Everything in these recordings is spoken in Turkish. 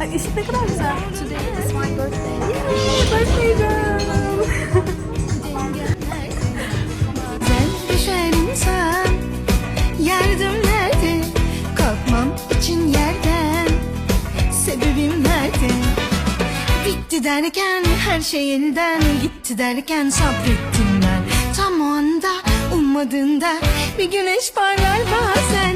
Ay ışık ne kadar güzel. Yay, birthday girl. İnsan, şey yardım nerede? Kalkmam için yerden, sebebim nerede? Bitti derken her şey elden gitti derken sabrettim ben. Tam o anda ummadığında bir güneş parlar bazen.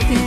derdim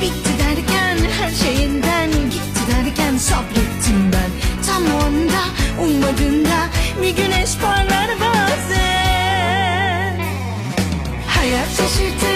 Bitti derken her şeyinden gitti derken sabrettim ben. Tam onda ummadığında bir güneş parlar bazen. Hayat şaşırtır.